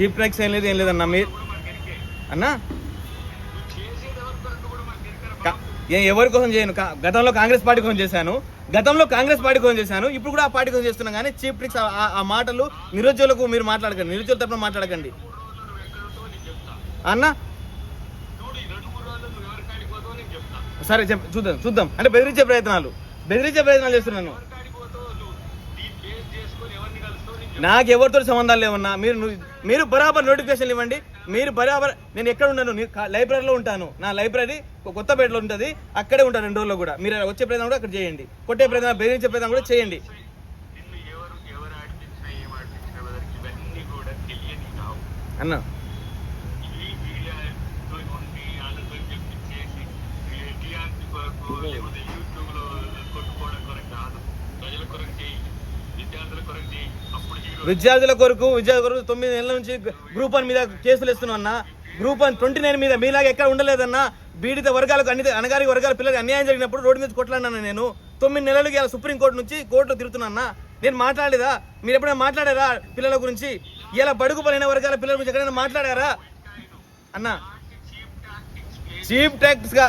Cheap tracks ఏం లేదు ఏం లేదన్నా మీరు అన్నా? ఎవరి కోసం చేయను? గతంలో కాంగ్రెస్ పార్టీ కోసం చేశాను. గతంలో కాంగ్రెస్ పార్టీ కోసం చేశాను. ఇప్పుడు కూడా ఆ పార్టీ కోసం చేస్తున్నాను కానీ చీప్ ట్రిక్స్ ఆ- మాటలు నిరుద్యోగులకు మీరు మాట్లాడకండి. నిరుద్యోగుల తరపున మాట్లాడకండి. అన్న? సరే చెప్ చూద్దాం చూద్దాం. అంటే బెదిరించే ప్రయత్నాలు. బెదిరించే ప్రయత్నాలు చేస్తున్నాను నాకు ఎవరితో సంబంధాలు లేవన్నా మీరు మీరు బరాబర్ నోటిఫికేషన్ ఇవ్వండి. మీరు బరాబర్ నేను ఎక్కడ ఉన్నాను? లైబ్రరీలో ఉంటాను. నా లైబ్రరీ కొత్తపేటలో ఉంటుంది. అక్కడే ఉంటాను రెండు రోజుల్లో కూడా. మీరు వచ్చే ప్రయత్నం కూడా అక్కడ చేయండి. కొట్టే ప్రయత్నం బెదిరించే ప్రయత్నం కూడా చేయండి. నిన్ను ఎవరు ఎవరు ఆడిపించినా ఏం ఆడిపించినా బ్రదర్ ఇవన్నీ కూడా తెలియని కావు అన్న ఇవి మీడియాతో ఉండి వాళ్ళతో చెప్పించేసి టీఆర్పీ కొరకు లేకపోతే యూట్యూబ్లో కొట్టుకోవడం కొరకు కాదు ప్రజల కొరకు చేయి విద్యార్థుల కొరకు చేయి అప్పుడు హీరో విద్యార్థుల కొరకు విద్యార్థుల కొరకు తొమ్మిది నెలల నుంచి గ్రూప్ వన్ మీద కేసులు ఇస్తున్నాం అన్న. గ్రూప్ వన్ ట్వంటీ నైన్ మీద మీలాగా ఎక్కడ ఉండలేదన్నా బీడిత వర్గాలకు అన్ని అనగారి వర్గాల పిల్లలకు అన్యాయం జరిగినప్పుడు రోడ్డు మీద కొట్లాడినా నేను? తొమ్మిది నెలలు ఇలా సుప్రీంకోర్టు నుంచి కోర్టులో తిరుగుతున్నా నేను మాట్లాడేదా మీరు ఎప్పుడైనా మాట్లాడారా పిల్లల గురించి? ఇలా బడుగు పడిన వర్గాల పిల్లల గురించి ఎక్కడైనా మాట్లాడారా? అన్న. చీఫ్ ట్యాక్స్గా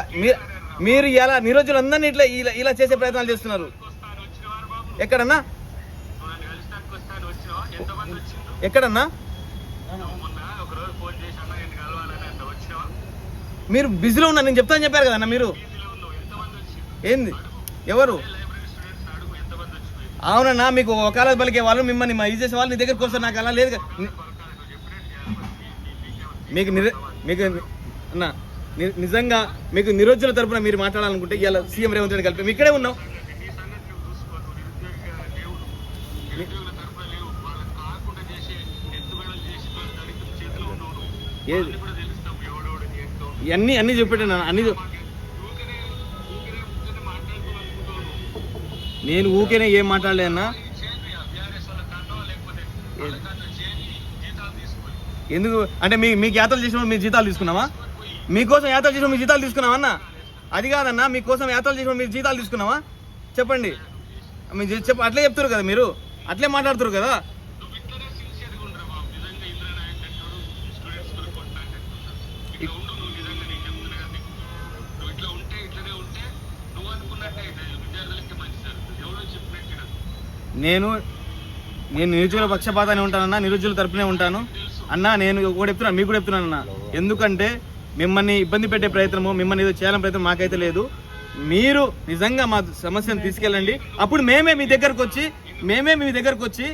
మీరు ఇలా నిరోజులందరినీ ఇట్లా ఇలా ఇలా చేసే ప్రయత్నాలు చేస్తున్నారు. ఎక్కడన్నా? ఎక్కడన్నా? మీరు బిజీలో ఉన్నారు నేను చెప్తాను చెప్పారు కదన్నా మీరు? ఏంది? ఎవరు? అవునన్నా మీకు ఒకళ్ళ పలికే వాళ్ళు మిమ్మల్ని మా ఇది చేసే వాళ్ళు నీ దగ్గరికి వస్తారు నాకు అలా లేదు మీకు మీకు అన్న నిజంగా మీకు నిరుద్యోగుల తరపున మీరు మాట్లాడాలనుకుంటే ఇలా సీఎం రేవంత్ రెడ్డి కలిపి ఇక్కడే ఉన్నాం ఏది? ఇవన్నీ అన్నీ చెప్పాను అన్ని. నేను ఊకేనే ఏం మాట్లాడలే అన్న. ఇది చేయండి ఆ బీఆర్ఎస్ వాళ్ళ కన్నో లేకపోతే వాళ్ళ కన్నో చేయండి జీతాలు తీసుకొని ఎందుకు? అంటే మీ మీకు యాత్రలు చేసినప్పుడు మీ జీతాలు తీసుకున్నావా? మీకోసం యాత్రలు చేసినప్పుడు మీ జీతాలు తీసుకున్నావా అన్న? అది కాదన్నా మీకోసం యాత్రలు చేసినప్పుడు మీరు జీతాలు తీసుకున్నావా? చెప్పండి. మీరు చెప్ప అట్లే చెప్తారు కదా మీరు. అట్లే మాట్లాడుతారు కదా. నేను నేను నిరుజుల పక్షపాతాన్ని ఉంటానన్నా నిరుజుల తరపునే ఉంటాను. అన్నా నేను కూడా చెప్తున్నాను మీకు కూడా చెప్తున్నాను అన్న. ఎందుకంటే మిమ్మల్ని ఇబ్బంది పెట్టే ప్రయత్నము మిమ్మల్ని ఏదో చేయాలని ప్రయత్నం మాకైతే లేదు. మీరు నిజంగా మా సమస్యను తీసుకెళ్ళండి. అప్పుడు మేమే మీ దగ్గరకు వచ్చి మేమే మీ దగ్గరకు వచ్చి